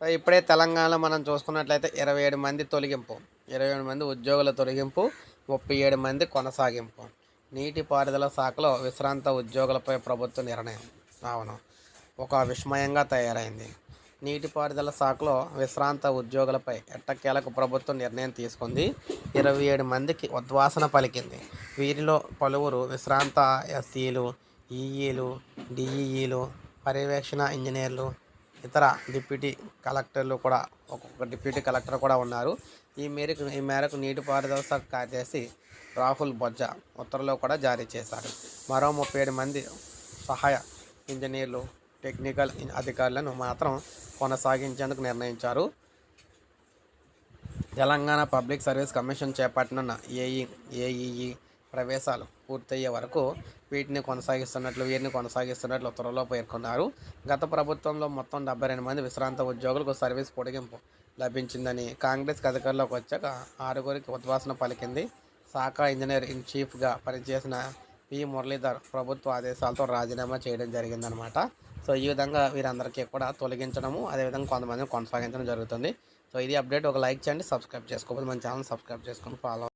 So ఇప్పుడే తెలంగాణలో మనం చూసుకున్నట్లయితే ఇరవై ఏడు మంది తొలగింపు. ఇరవై ఏడు మంది ఉద్యోగుల తొలగింపు ముప్పై ఏడు మంది కొనసాగింపు. నీటిపారుదల శాఖలో విశ్రాంత ఉద్యోగులపై ప్రభుత్వ నిర్ణయం. అవును ఒక విస్మయంగా తయారైంది. నీటిపారుదల శాఖలో విశ్రాంత ఉద్యోగులపై ఎట్టకేలకు ప్రభుత్వం నిర్ణయం తీసుకుంది. ఇరవై ఏడు మందికి ఉద్వాసన పలికింది. వీరిలో పలువురు విశ్రాంత ఎస్సీలు ఈఈలు డిఈఈలు పర్యవేక్షణ ఇంజనీర్లు ఇతర డిప్యూటీ కలెక్టర్లు కూడా ఒక్కొక్క డిప్యూటీ కలెక్టర్ కూడా ఉన్నారు. ఈ మేరకు ఈ మేరకు నీటిపారుదల శాఖ కార్యదర్శి రాహుల్ బొజ్జా ఉత్తర్వులు కూడా జారీ చేశారు. మరో ముప్పై ఏడు మంది సహాయ ఇంజనీర్లు టెక్నికల్ అధికారులను మాత్రం కొనసాగించేందుకు నిర్ణయించారు. తెలంగాణ పబ్లిక్ సర్వీస్ కమిషన్ చేపట్టనున్న ఏఈ ఏఈఈ ప్రవేశాలు పూర్తయ్యే వరకు వీటిని కొనసాగిస్తున్నట్లు వీరిని కొనసాగిస్తున్నట్లు ఉత్తర్వులో పేర్కొన్నారు. గత ప్రభుత్వంలో మొత్తం డెబ్బై రెండు మంది విశ్రాంత ఉద్యోగులకు సర్వీస్ పొడిగింపు లభించిందని కాంగ్రెస్ అధికారంలోకి వచ్చాక ఆరుగురికి ఉద్వాసన పలికింది. శాఖ ఇంజనీర్ ఇన్ చీఫ్గా పనిచేసిన పి. మురళీధర్ ప్రభుత్వ ఆదేశాలతో రాజీనామా చేయడం జరిగిందనమాట సో ఈ విధంగా వీరందరికీ కూడా తొలగించడము అదేవిధంగా కొంతమందిని కొనసాగించడం జరుగుతుంది. సో ఇది అప్డేట్. ఒక లైక్ చేయండి సబ్స్క్రైబ్ చేసుకోవాలి. మన ఛానల్ సబ్స్క్రైబ్ చేసుకొని ఫాలో